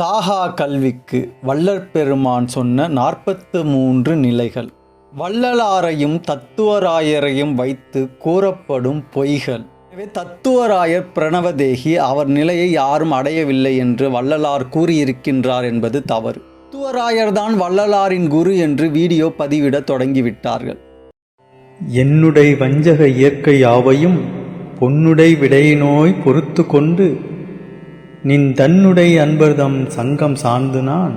சாகா கல்விக்கு வல்லற்பெருமான் சொன்ன நாற்பத்து மூன்று நிலைகள். வள்ளலாரையும் தத்துவராயரையும் வைத்து கூறப்படும் பொய்கள். எனவே தத்துவராயர் பிரணவதேகி அவர் நிலையை யாரும் அடையவில்லை என்று வள்ளலார் கூறியிருக்கின்றார் என்பது தவறு. தத்துவராயர்தான் வள்ளலாரின் குரு என்று வீடியோ பதிவிட தொடங்கிவிட்டார்கள். என்னுடைய வஞ்சக இயற்கை யாவையும் பொன்னுடை விடையினோய் பொறுத்து கொண்டு நின் தன்னுடை அன்பர்தம் சங்கம் சார்ந்து நான்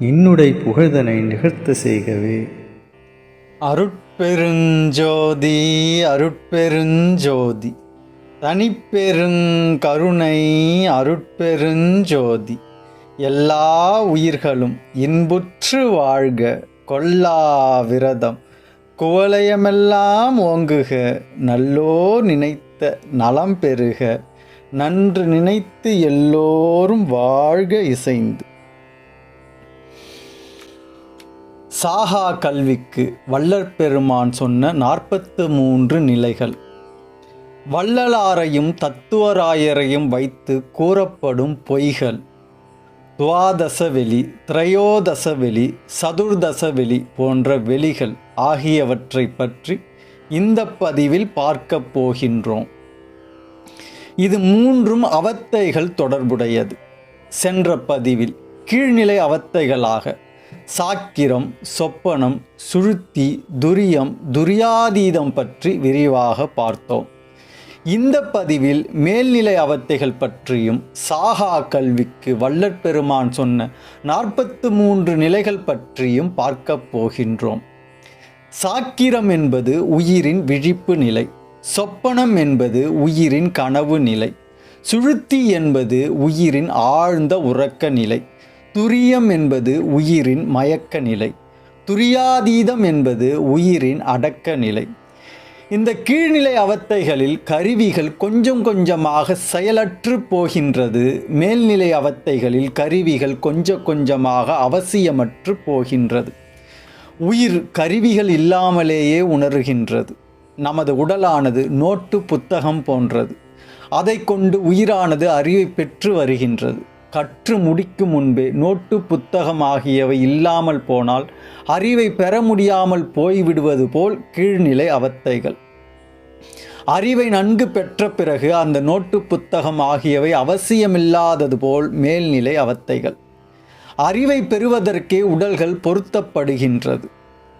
இன்னுடை புகழ்தனை நிகழ்த்த செய்கவே. அருட்பெருஞ்சோதி அருட்பெருஞ்சோதி தனிப்பெருங்கருணை அருட்பெருஞ்சோதி எல்லா உயிர்களும் இன்புற்று வாழ்க கொல்லா விரதம் குவலயமெல்லாம் ஓங்குக நல்லோ நினைத்த நலம் பெறுக. நன்று நினைத்து எல்லோரும் வாழ்க இசைந்து. சாகா கல்விக்கு வள்ளற் பெருமான் சொன்ன நாற்பத்து மூன்று நிலைகள். வள்ளலாரையும் தத்துவராயரையும் வைத்து கூறப்படும் பொய்கள். துவாதச வெளி திரையோதச வெளி சதுர்தச வெளி போன்ற வெளிகள் ஆகியவற்றை பற்றி இந்த பதிவில் பார்க்கப் போகின்றோம். இது மூன்றும் அவத்தைகள் தொடர்புடையது. சென்ற பதிவில் கீழ்நிலை அவத்தைகளாக சாக்கிரம் சொப்பனம் சுழுத்தி துரியம் துரியாதீதம் பற்றி விரிவாக பார்த்தோம். இந்த பதிவில் மேல்நிலை அவத்தைகள் பற்றியும் சாகா கல்விக்கு வல்லற்பெருமான் சொன்ன நாற்பத்து மூன்று நிலைகள் பற்றியும் பார்க்கப் போகின்றோம். சாக்கிரம் என்பது உயிரின் விழிப்பு நிலை. சொப்பனம் என்பது உயிரின் கனவு நிலை. சுழுத்தி என்பது உயிரின் ஆழ்ந்த உறக்க நிலை. துரியம் என்பது உயிரின் மயக்க நிலை. துரியாதீதம் என்பது உயிரின் அடக்க நிலை. இந்த கீழ்நிலை அவத்தைகளில் கருவிகள் கொஞ்சம் கொஞ்சமாக செயலற்று போகின்றது. மேல்நிலை அவத்தைகளில் கருவிகள் கொஞ்சம் கொஞ்சமாக அவசியமற்று போகின்றது. உயிர் கருவிகள் இல்லாமலேயே உணர்கின்றது. நமது உடலானது நோட்டு புத்தகம் போன்றது. அதை கொண்டு உயிரானது அறிவை பெற்று வருகின்றது. கற்று முடிக்கும் முன்பே நோட்டு புத்தகம் ஆகியவை இல்லாமல் போனால் அறிவை பெற முடியாமல் போய்விடுவது போல் கீழ்நிலை அவத்தைகள். அறிவை நன்கு பெற்ற பிறகு அந்த நோட்டு புத்தகம் ஆகியவை அவசியமில்லாதது போல் மேல்நிலை அவத்தைகள். அறிவை பெறுவதற்கே உடல்கள் பொருத்தப்படுகின்றது.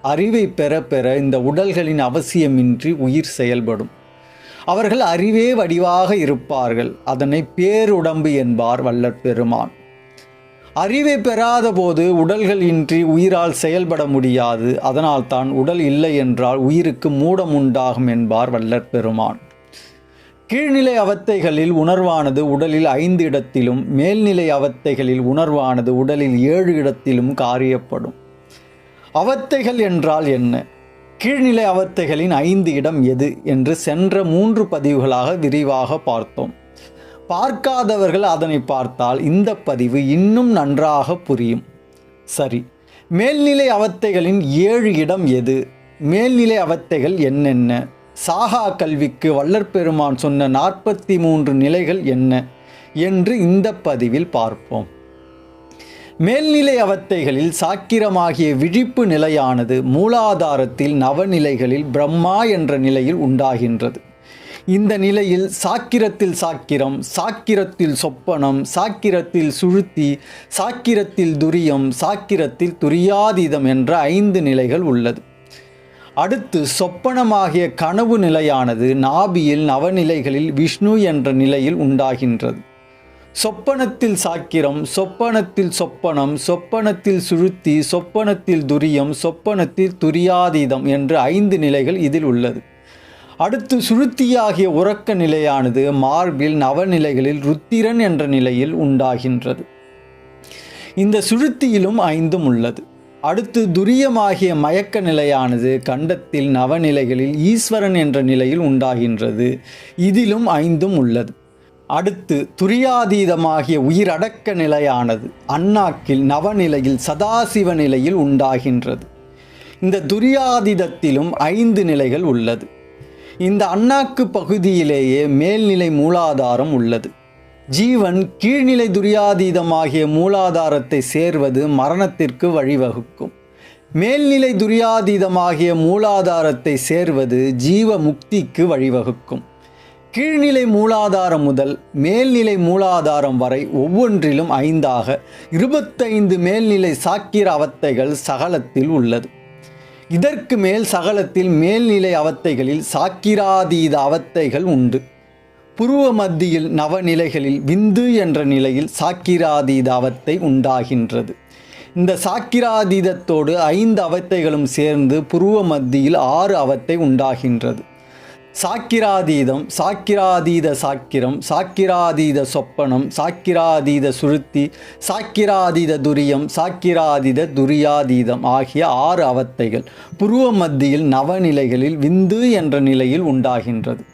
அறிவை பெற பெற இந்த உடல்களின் அவசியமின்றி உயிர் செயல்படும். அவர்கள் அறிவே வடிவாக இருப்பார்கள். அதனை பேருடம்பு என்பார் வல்லற் பெருமான். அறிவை பெறாத போது உடல்கள் இன்றி உயிரால் செயல்பட முடியாது. அதனால் தான் உடல் இல்லை என்றால் உயிருக்கு மூடம் உண்டாகும் என்பார் வல்லற் பெருமான். கீழ்நிலை அவத்தைகளில் உணர்வானது உடலில் ஐந்து இடத்திலும் மேல்நிலை அவத்தைகளில் உணர்வானது உடலில் ஏழு இடத்திலும் காரியப்படும். அவத்தைகள் என்றால் என்ன? கீழ்நிலை அவத்தைகளின் ஐந்து இடம் எது? என்று சென்ற மூன்று பதிவுகளாக விரிவாக பார்த்தோம். பார்க்காதவர்கள் அதனை பார்த்தால் இந்த பதிவு இன்னும் நன்றாக புரியும். சரி. மேல்நிலை அவத்தைகளின் ஏழு இடம் எது? மேல்நிலை அவத்தைகள் என்னென்ன? சாகா கல்விக்கு வல்லற்பெருமான் சொன்ன நாற்பத்தி மூன்று நிலைகள் என்ன? என்று இந்த பதிவில் பார்ப்போம். மேல்நிலை அவத்தைகளில் சாக்கிரமாகிய விழிப்பு நிலையானது மூலாதாரத்தில் நவநிலைகளில் பிரம்மா என்ற நிலையில் உண்டாகின்றது. இந்த நிலையில் சாக்கிரத்தில் சாக்கிரம் சாக்கிரத்தில் சொப்பனம் சாக்கிரத்தில் சுழுத்தி சாக்கிரத்தில் துரியம் சாக்கிரத்தில் துரியாதீதம் என்ற ஐந்து நிலைகள் உள்ளது. அடுத்து சொப்பனமாகிய கனவு நிலையானது நாபியில் நவநிலைகளில் விஷ்ணு என்ற நிலையில் உண்டாகின்றது. சொப்பனத்தில் சாக்கிரம் சொப்பனத்தில் சொப்பனம் சொப்பனத்தில் சுழுத்தி சொப்பனத்தில் துரியம் சொப்பனத்தில் துரியாதீதம் என்ற ஐந்து நிலைகள் இதில் உள்ளது. அடுத்து சுழுத்தியாகிய உறக்க நிலையானது மார்பில் நவநிலைகளில் ருத்திரன் என்ற நிலையில் உண்டாகின்றது. இந்த சுழுத்தியிலும் ஐந்தும் உள்ளது. அடுத்து துரியமாகிய மயக்க நிலையானது கண்டத்தில் நவநிலைகளில் ஈஸ்வரன் என்ற நிலையில் உண்டாகின்றது. இதிலும் ஐந்தும் உள்ளது. அடுத்து துரியாதீதமாகிய உயிரடக்க நிலையானது அண்ணாக்கில் நவநிலையில் சதாசிவ நிலையில் உண்டாகின்றது. இந்த துரியாதீதத்திலும் ஐந்து நிலைகள் உள்ளது. இந்த அண்ணாக்கு பகுதியிலேயே மேல்நிலை மூலாதாரம் உள்ளது. ஜீவன் கீழ்நிலை துரியாதீதமாகிய மூலாதாரத்தை சேர்வது மரணத்திற்கு வழிவகுக்கும். மேல்நிலை துரியாதீதமாகிய மூலாதாரத்தை சேர்வது ஜீவ முக்திக்கு வழிவகுக்கும். கீழ்நிலை மூலாதாரம் முதல் மேல்நிலை மூலாதாரம் வரை ஒவ்வொன்றிலும் ஐந்தாக இருபத்தைந்து மேல்நிலை சாக்கிர அவத்தைகள் சகலத்தில் உள்ளது. இதற்கு மேல் சகலத்தில் மேல்நிலை அவத்தைகளில் சாக்கிராதீத அவத்தைகள் உண்டு. புருவ மத்தியில் நவநிலைகளில் விந்து என்ற நிலையில் சாக்கிராதீத அவத்தை உண்டாகின்றது. இந்த சாக்கிராதீதத்தோடு ஐந்து அவத்தைகளும் சேர்ந்து புருவ மத்தியில் ஆறு அவத்தை உண்டாகின்றது. சாக்கிராதீதம் சாக்கிராதீத சாக்கிரம் சாக்கிராதீத சொப்பனம் சாக்கிராதீத சுருத்தி சாக்கிராதீத துரியம் சாக்கிராதீத துரியாதீதம் ஆகிய ஆறு அவத்தைகள் புருவ மத்தியில் நவநிலைகளில் விந்து என்ற நிலையில் உண்டாகின்றது.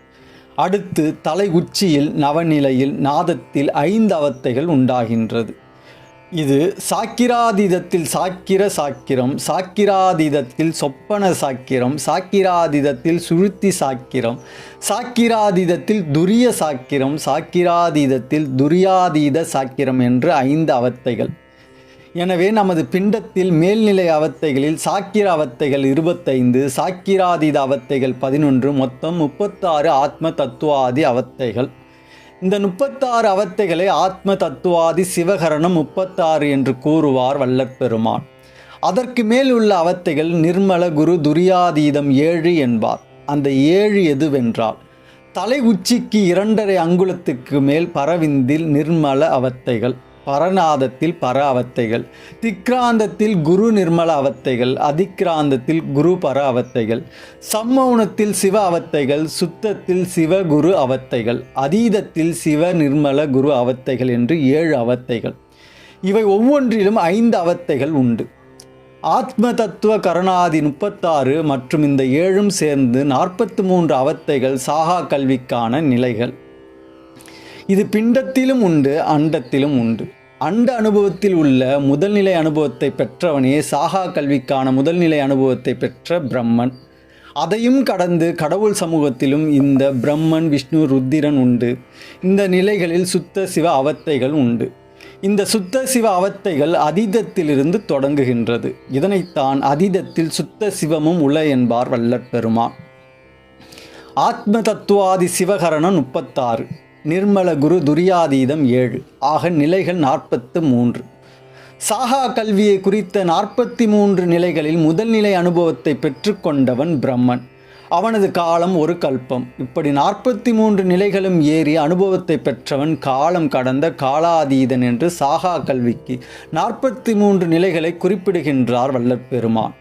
அடுத்து தலை உச்சியில் நவநிலையில் நாதத்தில் ஐந்து அவத்தைகள் உண்டாகின்றது. இது சாக்கிராதீதத்தில் சாக்கிர சாக்கிரம் சாக்கிராதீதத்தில் சொப்பன சாக்கிரம் சாக்கிராதீதத்தில் சுழுத்தி சாக்கிரம் சாக்கிராதீதத்தில் துரிய சாக்கிரம் சாக்கிராதீதத்தில் துரியாதீத சாக்கிரம் என்று ஐந்து அவத்தைகள். எனவே நமது பிண்டத்தில் மேல்நிலை அவத்தைகளில் சாக்கிர அவத்தைகள் இருபத்தைந்து சாக்கிராதீத அவத்தைகள் பதினொன்று மொத்தம் முப்பத்தாறு ஆத்ம தத்துவாதி அவத்தைகள். இந்த முப்பத்தாறு அவத்தைகளை ஆத்ம தத்துவாதி சிவகரணம் முப்பத்தாறு என்று கூறுவார் வல்லப்பெருமான். அதற்கு மேல் உள்ள அவத்தைகள் நிர்மல குரு துரியாதீதம் ஏழு என்பார். அந்த ஏழு எதுவென்றால் தலை உச்சிக்கு இரண்டரை அங்குலத்துக்கு மேல் பரவிந்தில் நிர்மல அவத்தைகள். பரநாதத்தில் பர அவத்தைகள் திக்ராந்தத்தில் குரு நிர்மல அவத்தைகள் அதிக்ராந்தத்தில் குரு பர அவத்தைகள் சம்மௌனத்தில் சிவ அவத்தைகள் சுத்தத்தில் சிவ குரு அவத்தைகள் அதீதத்தில் சிவ நிர்மல குரு அவத்தைகள் என்று ஏழு அவத்தைகள். இவை ஒவ்வொன்றிலும் ஐந்து அவத்தைகள் உண்டு. ஆத்ம தத்துவ கரணாதி முப்பத்தாறு மற்றும் இந்த ஏழும் சேர்ந்து நாற்பத்தி மூன்று அவத்தைகள் சாகா கல்விக்கான நிலைகள். இது பிண்டத்திலும் உண்டு அண்டத்திலும் உண்டு. அண்ட அனுபவத்தில் உள்ள முதல்நிலை அனுபவத்தை பெற்றவனே சாகா கல்விக்கான முதல்நிலை அனுபவத்தை பெற்ற பிரம்மன். அதையும் கடந்து கடவுள் சமூகத்திலும் இந்த பிரம்மன் விஷ்ணு ருத்திரன் உண்டு. இந்த நிலைகளில் சுத்த சிவ அவத்தைகள் உண்டு. இந்த சுத்த சிவ அவத்தைகள் அதீதத்திலிருந்து தொடங்குகின்றது. இதனைத்தான் அதீதத்தில் சுத்த சிவமும் உள என்பார் வல்லற்பெருமான் ஆத்ம தத்துவாதி சிவகரணன் முப்பத்தாறு. நிர்மல குரு துரியாதீதம் ஏழு. ஆக நிலைகள் நாற்பத்து மூன்று. சாகா கல்வியை குறித்த நாற்பத்தி மூன்று நிலைகளில் முதல் நிலை அனுபவத்தை பெற்றுக்கொண்டவன் பிரம்மன். அவனது காலம் ஒரு கல்பம். இப்படி நாற்பத்தி மூன்று நிலைகளும் ஏறி அனுபவத்தை பெற்றவன் காலம் கடந்த காலாதீதன் என்று சாகா கல்விக்கு நாற்பத்தி மூன்று நிலைகளை குறிப்பிடுகின்றார் வல்லற்பெருமான்.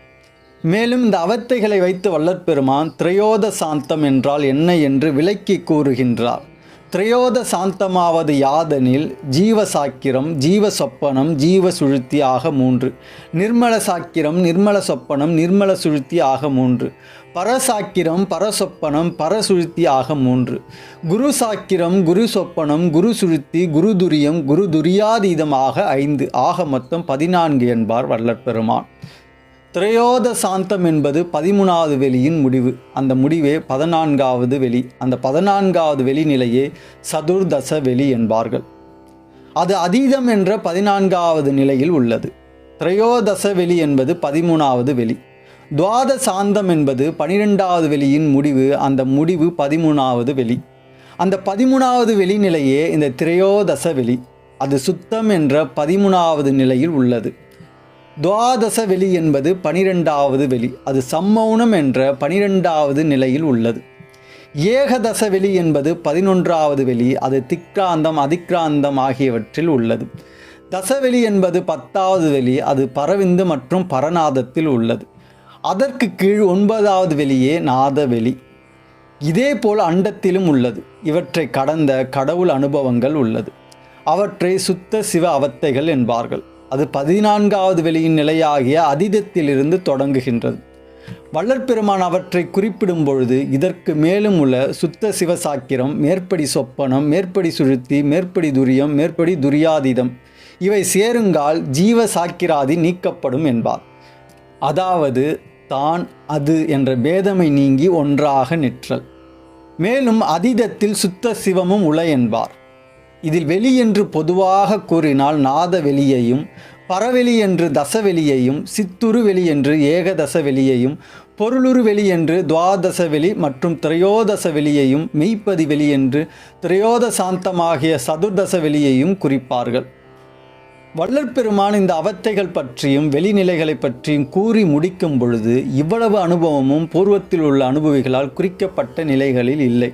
மேலும் இந்த அவத்தைகளை வைத்து வல்லற்பெருமான் திரையோத சாந்தம் என்றால் என்ன என்று விளக்கி கூறுகின்றார். திரையோத சாந்தமாவது யாதனில் ஜீவ சாக்கிரம் ஜீவ சொப்பனம் ஜீவ சுழுத்தி ஆக மூன்று. நிர்மல சாக்கிரம் நிர்மல சொப்பனம் நிர்மல சுழுத்தி ஆக மூன்று. பரசாக்கிரம் பரசொப்பனம் பரசுழுத்தி ஆக மூன்று. குரு சாக்கிரம் குரு சொப்பனம் குரு சுழுத்தி குரு துரியம் குரு துரியாதீதமாக ஐந்து. ஆக மொத்தம் பதினான்கு என்பார் வல்லற்பெருமான் திரையோத சாந்தம் என்பது பதிமூணாவது வெளியின் முடிவு. அந்த முடிவே பதினான்காவது வெளி. அந்த பதினான்காவது வெளிநிலையே சதுர்தச வெளி என்பார்கள். அது அதீதம் என்ற பதினான்காவது நிலையில் உள்ளது. திரையோதச வெளி என்பது பதிமூணாவது வெளி. துவாத சாந்தம் என்பது பனிரெண்டாவது வெளியின் முடிவு. அந்த முடிவு பதிமூணாவது வெளி. அந்த பதிமூணாவது வெளிநிலையே இந்த திரையோதச வெளி. அது சுத்தம் என்ற பதிமூணாவது நிலையில் உள்ளது. துவாதச வெளி என்பது பனிரெண்டாவது வெளி. அது சம்மௌனம் என்ற பனிரெண்டாவது நிலையில் உள்ளது. ஏகதச வெளி என்பது பதினொன்றாவது வெளி அது திக்ராந்தம் அதிக்ராந்தம் ஆகியவற்றில் உள்ளது. தசவெளி என்பது பத்தாவது வெளி அது பரவிந்து மற்றும் பரநாதத்தில் உள்ளது. அதற்கு கீழ் ஒன்பதாவது வெளியே நாத வெளி. இதேபோல் அண்டத்திலும் உள்ளது. இவற்றை கடந்த கடவுள் அனுபவங்கள் உள்ளது. அவற்றை சுத்த சிவ அவத்தைகள் என்பார்கள். அது பதினான்காவது வெளியின் நிலையாகிய அதீதத்திலிருந்து தொடங்குகின்றது. வள்ளற்பெருமான் அவற்றை குறிப்பிடும் பொழுது இதற்கு மேலும் உள்ள சுத்த சிவசாக்கிரம் மேற்படி சொப்பனம் மேற்படி சுழுத்தி மேற்படி துரியம் மேற்படி துரியாதீதம் இவை சேருங்கால் ஜீவ சாக்கிராதி நீக்கப்படும் என்பார். அதாவது தான் அது என்ற பேதமை நீங்கி ஒன்றாக நிற்றல். மேலும் அதீதத்தில் சுத்த சிவமும் உள என்பார். இதில் வெளி என்று பொதுவாக கூறினால் நாத வெளியையும் பரவெளி என்று தசவெளியையும் சித்துரு வெளி என்று ஏகதச வெளியையும் பொருளுரு வெளி என்று துவாதச வெளி மற்றும் திரையோதச வெளியையும் மெய்ப்பதி வெளி என்று திரையோதசாந்தமாகிய சதுர்தச வெளியையும் குறிப்பார்கள் வள்ளற்பெருமான் இந்த அவத்தைகள் பற்றியும் வெளிநிலைகளை பற்றியும் கூறி முடிக்கும் பொழுது இவ்வளவு அனுபவமும் பூர்வத்தில் உள்ள அனுபவிகளால் குறிக்கப்பட்ட நிலைகளில் இல்லை.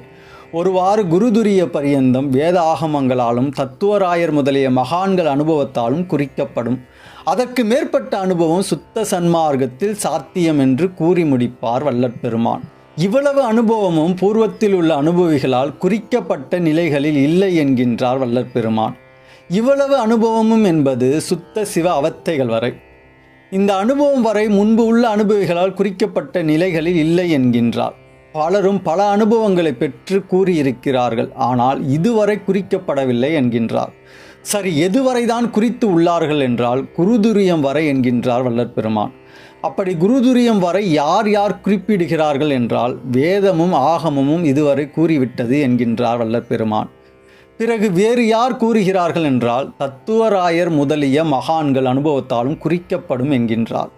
ஒருவாறு குருதுரிய பரியந்தம் வேத ஆகமங்களாலும் தத்துவராயர் முதலிய மகான்கள் அனுபவத்தாலும் குறிக்கப்படும். அதற்கு மேற்பட்ட அனுபவம் சுத்த சன்மார்க்கத்தில் சாத்தியம் என்று கூறி முடிப்பார் வள்ளற்பெருமான் இவ்வளவு அனுபவமும் பூர்வத்தில் உள்ள அனுபவிகளால் குறிக்கப்பட்ட நிலைகளில் இல்லை என்கின்றார் வல்லற்பெருமான். இவ்வளவு அனுபவமும் என்பது சுத்த சிவ அவத்தைகள் வரை. இந்த அனுபவம் வரை முன்பு உள்ள அனுபவிகளால் குறிக்கப்பட்ட நிலைகளில் இல்லை என்கின்றார். பலரும் பல அனுபவங்களை பெற்று கூறியிருக்கிறார்கள். ஆனால் இதுவரை குறிக்கப்படவில்லை என்கின்றார். சரி எதுவரைதான் குறித்து உள்ளார்கள் என்றால் குருதுரியம் வரை என்கின்றார் வல்லற்பெருமான். அப்படி குருதுரியம் வரை யார் யார் குறிப்பிடுகிறார்கள் என்றால் வேதமும் ஆகமமும் இதுவரை கூறிவிட்டது என்கின்றார் வல்லற்பெருமான். பிறகு வேறு யார் கூறுகிறார்கள் என்றால் தத்துவராயர் முதலிய மகான்கள் அனுபவத்தாலும் குறிக்கப்படும் என்கின்றார்.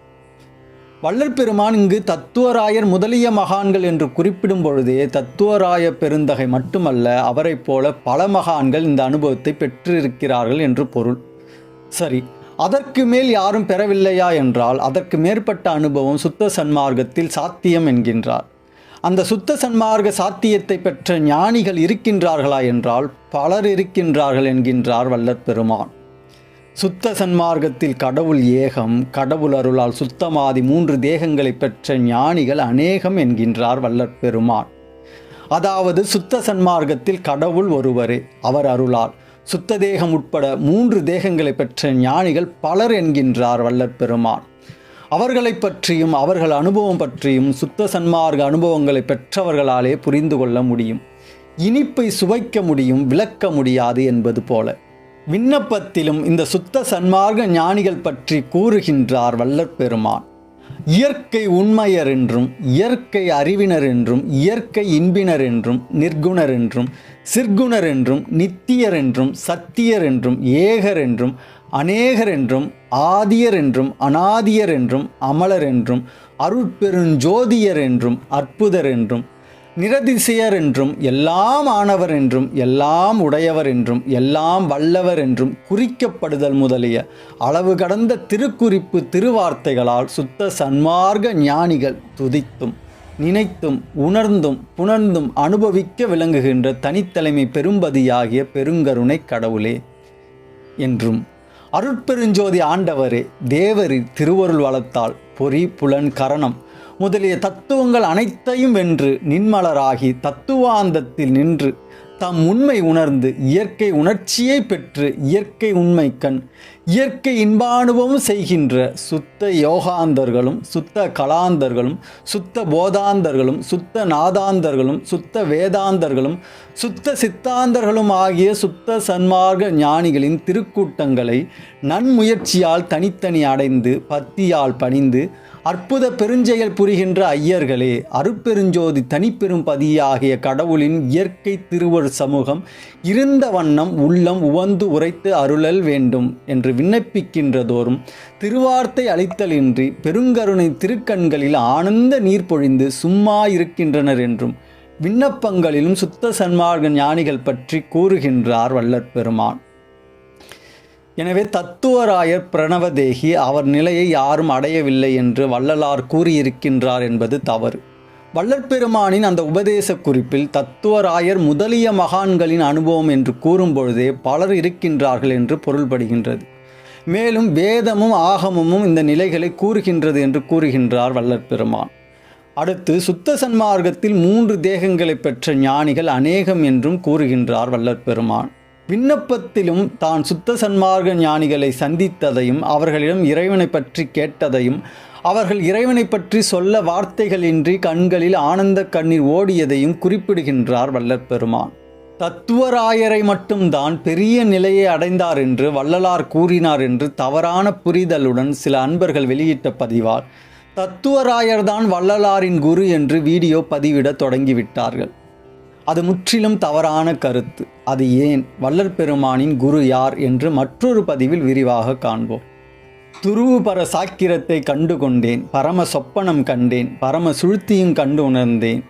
வள்ளல் பெருமான் இங்கு தத்துவராயர் முதலிய மகான்கள் என்று குறிப்பிடும் பொழுதே தத்துவராய பெருந்தகை மட்டுமல்ல அவரைப் போல பல மகான்கள் இந்த அனுபவத்தை பெற்றிருக்கிறார்கள் என்று பொருள். சரி அதற்கு மேல் யாரும் பெறவில்லையா என்றால் அதற்கு மேற்பட்ட அனுபவம் சுத்த சன்மார்க்கத்தில் சாத்தியம் என்கின்றார். அந்த சுத்த சன்மார்க்க சாத்தியத்தை பெற்ற ஞானிகள் இருக்கின்றார்களா என்றால் பலர் இருக்கின்றார்கள் என்கின்றார் வல்லற் பெருமான் சுத்த சன்மார்க்கத்தில் கடவுள் ஏகம் கடவுள் அருளால் சுத்தமாதி மூன்று தேகங்களை பெற்ற ஞானிகள் அநேகம் என்கின்றார் வல்லற்பெருமான் அதாவது சுத்த சன்மார்க்கத்தில் கடவுள் ஒருவரே அவர் அருளால். சுத்த தேகம் உட்பட மூன்று தேகங்களை பெற்ற ஞானிகள் பலர் என்கின்றார் வல்லற்பெருமான் பெருமான். அவர்களைப் பற்றியும் அவர்கள் அனுபவம் பற்றியும் சுத்த சன்மார்க்க அனுபவங்களை பெற்றவர்களாலே புரிந்து கொள்ள முடியும். இனிப்பை சுவைக்க முடியும் விளக்க முடியாது என்பது போல. விண்ணப்பத்திலும் இந்த சுத்த சன்மார்க்க ஞானிகள் பற்றி கூறுகின்றார் வல்லற் பெருமான் இயற்கை உண்மையர் என்றும் இயற்கை அறிவினர் என்றும் இயற்கை இன்பினர் என்றும் நிர்குணர் என்றும் சிற்குணர் என்றும் நித்தியர் என்றும் சத்தியர் என்றும் ஏகர் என்றும் அநேகர் என்றும் ஆதியர் என்றும் அனாதியர் என்றும் அமலர் என்றும் அருட்பெருஞ்சோதியர் என்றும் அற்புதர் என்றும் நிரதிசையர் என்றும் எல்லாம் ஆனவர் என்றும் எல்லாம் உடையவர் என்றும் எல்லாம் வல்லவர் என்றும் குறிக்கப்படுதல் முதலிய அளவு கடந்த திருக்குறிப்பு திருவார்த்தைகளால் சுத்த சன்மார்க்க ஞானிகள் துதித்தும் நினைத்தும் உணர்ந்தும் புணர்ந்தும் அனுபவிக்க விளங்குகின்ற தனித்தலைமை பெரும்பதியாகிய பெருங்கருணை கடவுளே என்றும் அருட்பெருஞ்சோதி ஆண்டவரே தேவரின் திருவருள் வளத்தால் பொறி புலன் கரணம் முதலிய தத்துவங்கள் அனைத்தையும் வென்று நின்மலராகி தத்துவாந்தத்தில் நின்று தம் உண்மை உணர்ந்து இயற்கை உணர்ச்சியை பெற்று இயற்கை உண்மை கண் இயற்கை இன்பானுபவம் செய்கின்ற சுத்த யோகாந்தர்களும் சுத்த கலாந்தர்களும் சுத்த போதாந்தர்களும் சுத்த நாதாந்தர்களும் சுத்த வேதாந்தர்களும் சுத்த சித்தாந்தர்களும் ஆகிய சுத்த சன்மார்க்க ஞானிகளின் திருக்கூட்டங்களை நன்முயற்சியால் தனித்தனி அடைந்து பத்தியால் பணிந்து அற்புத பெருஞ்செயல் புரிகின்ற ஐயர்களே அருப்பெருஞ்சோதி தனிப்பெரும் பதியாகிய கடவுளின் இயற்கை திருவரு சமூகம் இருந்த வண்ணம் உள்ளம் உவந்து உரைத்து அருளல் வேண்டும் என்று விண்ணப்பிக்கின்றதோறும் திருவார்த்தை அளித்தலின்றி பெருங்கருணை திருக்கண்களில் ஆனந்த நீர் பொழிந்து சும்மா இருக்கின்றனர் என்றும் விண்ணப்பங்களிலும் சுத்த சன்மார்க்க ஞானிகள் பற்றி கூறுகின்றார் வல்லற் பெருமான் எனவே தத்துவராயர் பிரணவதேகி அவர் நிலையை யாரும் அடையவில்லை என்று வள்ளலார் கூறியிருக்கின்றார் என்பது தவறு. வள்ளற்பெருமானின் அந்த உபதேச குறிப்பில் தத்துவராயர் முதலிய மகான்களின் அனுபவம் என்று கூறும்பொழுதே பலர் இருக்கின்றார்கள் என்று பொருள்படுகின்றது. மேலும் வேதமும் ஆகமமும் இந்த நிலைகளை கூறுகின்றது என்று கூறுகின்றார் வள்ளற்பெருமான் அடுத்து சுத்த சன்மார்க்கத்தில் மூன்று தேகங்களை பெற்ற ஞானிகள் அநேகம் என்றும் கூறுகின்றார் வள்ளற்பெருமான் விண்ணப்பத்திலும் தான் சுத்த சன்மார்க்க ஞானிகளை சந்தித்ததையும் அவர்களிடம் இறைவனை பற்றி கேட்டதையும் அவர்கள் இறைவனை பற்றி சொல்ல வார்த்தைகளின்றி கண்களில் ஆனந்த கண்ணீர் ஓடியதையும் குறிப்பிடுகின்றார் வல்லற்பெருமான் தத்துவராயரை மட்டும்தான் பெரிய நிலையை அடைந்தார் என்று வள்ளலார் கூறினார் என்று தவறான புரிதலுடன் சில அன்பர்கள் வெளியிட்ட பதிவால் தத்துவராயர்தான் வள்ளலாரின் குரு என்று வீடியோ பதிவிட தொடங்கிவிட்டார்கள். அது முற்றிலும் தவறான கருத்து. அது ஏன்? வள்ளற் பெருமானின் குரு யார் என்று மற்றொரு பதிவில் விரிவாக காண்போம். துருவுபர சாக்கிரத்தை கண்டு கொண்டேன் பரம சொப்பனம் கண்டேன் பரம சுழுத்தியும் கண்டு உணர்ந்தேன்.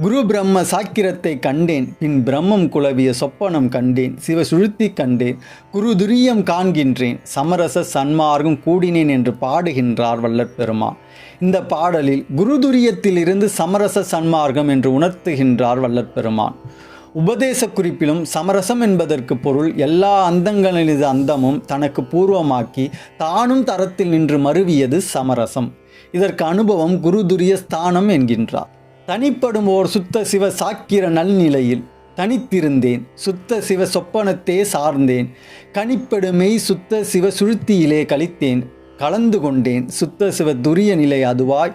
குரு பிரம்ம சாக்கிரத்தை கண்டேன் பின் பிரம்மம் குலவிய சொப்பனம் கண்டேன் சிவ சுழுத்தி கண்டேன் குரு துரியம் காண்கின்றேன் சமரச சன்மார்க்கம் கூடினேன் என்று பாடுகின்றார் வள்ளற் பெருமான். இந்த பாடலில் குருதுரியத்தில் இருந்து சமரச சன்மார்க்கம் என்று உணர்த்துகின்றார் வல்லற்பெருமான் உபதேச குறிப்பிலும் சமரசம் என்பதற்கு பொருள் எல்லா அந்தங்களினது அந்தமும் தனக்கு பூர்வமாக்கி தானும் தரத்தில் நின்று மருவியது சமரசம். இதற்கு அனுபவம் குருதுரிய ஸ்தானம் என்கின்றார். தனிப்படும் ஓர் சுத்த சிவ சாக்கிர நல்நிலையில் தனித்திருந்தேன். சுத்த சிவ சொப்பனத்தே சார்ந்தேன். கனிப்படுமை சுத்த சிவ சுழுத்தியிலே கழித்தேன். கலந்து கொண்டேன். சுத்த சிவ துரிய நிலை அதுவாய்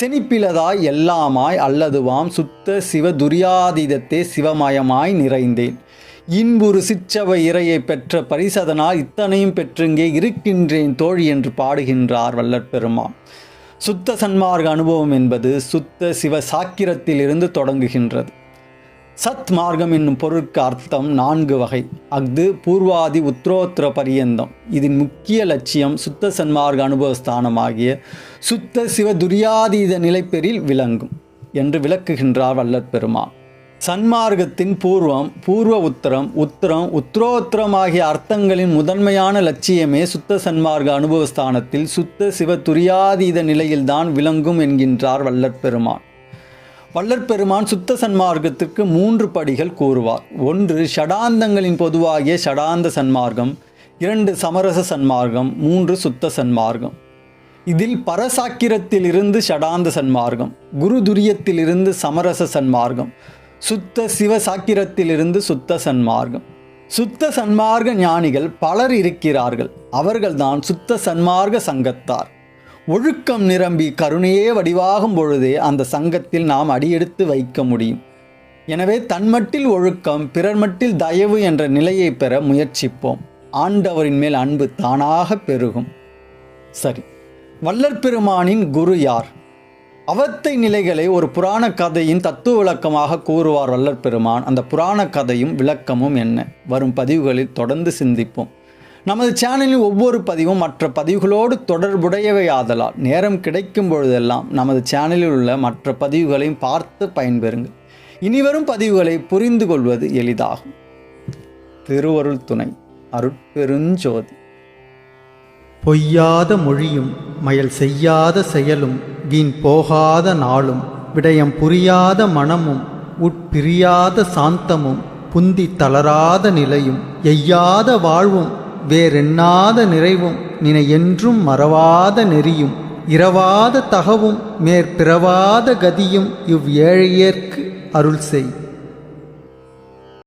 செனிப்பிலதாய் எல்லாமாய் அல்லதுவாம் சுத்த சிவ துரியாதீதத்தே சிவமயமாய் நிறைந்தேன். இன்புறு சிற்றவ இறையை பெற்ற பரிசதனால் இத்தனையும் பெற்றுங்கே இருக்கின்றேன் தோழி என்று பாடுகின்றார் வள்ளற் சுத்த சன்மார்க்க அனுபவம் என்பது சுத்த சிவ சாக்கிரத்திலிருந்து தொடங்குகின்றது. சத் மார்க்கம் என்னும் பொருளுக்கு அர்த்தம் நான்கு வகை. அஃது பூர்வாதி உத்ரோத்திர பரியந்தம். இதன் முக்கிய லட்சியம் சுத்த சன்மார்க்க அனுபவஸ்தானமாகிய சுத்த சிவ துரியாதீத நிலைப்பெறில் விளங்கும் என்று விளக்குகின்றார் வல்லற் பெருமான் சன்மார்க்கத்தின் பூர்வம் பூர்வ உத்தரம் உத்தரம் உத்தரோத்தரம் ஆகிய அர்த்தங்களின் முதன்மையான லட்சியமே சுத்த சன்மார்க்க அனுபவஸ்தானத்தில் சுத்த சிவ துரியாதீத நிலையில்தான் விளங்கும் என்கின்றார் வல்லற் பெருமான் வள்ளற் பெருமான் சுத்த சன்மார்க்கத்திற்கு மூன்று படிகள் கூறுவார். ஒன்று ஷடாந்தங்களின் பொதுவாகிய ஷடாந்த சன்மார்க்கம். இரண்டு சமரச சன்மார்க்கம். மூன்று சுத்த சன்மார்க்கம். இதில் பரசாக்கிரத்திலிருந்து ஷடாந்த சன்மார்க்கம். குரு துரியத்திலிருந்து சமரச சன்மார்க்கம். சுத்த சிவ சாக்கிரத்திலிருந்து சுத்த சன்மார்க்கம். சுத்த சன்மார்க்க ஞானிகள் பலர் இருக்கிறார்கள். அவர்கள்தான் சுத்த சன்மார்க்க சங்கத்தார். ஒழுக்கம் நிரம்பி கருணையே வடிவாகும் பொழுதே அந்த சங்கத்தில் நாம் அடியெடுத்து வைக்க முடியும். எனவே தன்மட்டில் ஒழுக்கம் பிறர் மட்டில் தயவு என்ற நிலையை பெற முயற்சிப்போம். ஆண்டவரின் மேல் அன்பு தானாக பெருகும். சரி வள்ளற் பெருமானின் குரு யார்? அவத்தை நிலைகளை ஒரு புராண கதையின் தத்துவ விளக்கமாக கூறுவார் வள்ளற் பெருமான். அந்த புராண கதையும் விளக்கமும் என்ன? வரும் பதிவுகளில் தொடர்ந்து சிந்திப்போம். நமது சேனலில் ஒவ்வொரு பதிவும் மற்ற பதிவுகளோடு தொடர்புடையவை ஆதலால் நேரம் கிடைக்கும் பொழுதெல்லாம் நமது சேனலில் உள்ள மற்ற பதிவுகளையும் பார்த்து பயன்பெறுங்கள். இனிவரும் பதிவுகளை புரிந்து கொள்வது எளிதாகும். திருவருள் துணை அருட்பெருஞ்சோதி. பொய்யாத மொழியும் மயல் செய்யாத செயலும் வீண் போகாத நாளும் விடயம் புரியாத மனமும் உட்பிரியாத சாந்தமும் புந்தி தளராத நிலையும் எய்யாத வாழ்வும் வேறெண்ணாத நிறைவும் நினை என்றும் மறவாத நெறியும் இரவாத தகவும் மேற்பிறவாத கதியும் இவ் ஏழையர்க்கு அருள் செய்